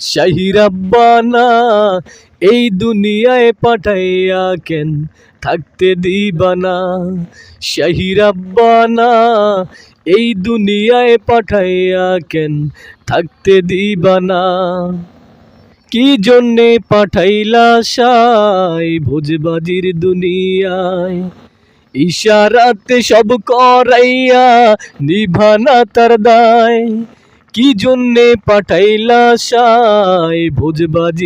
শাহি রাব্বানা এই দুনিয়ায় পাঠাইয়া কেন থাকতে দিবানা? শাহি রাব্বানা এই দুনিয়ায় পাঠাইয়া কেন থাকতে দিবানা? কি জন্যে পাঠাইলা সাই ভোজবাজির দুনিয়ায়? ইশারাতে সব করাইয়া নিভানা তার দায়। কি জন্যে পাঠাইলা সাই ভোজবাজি?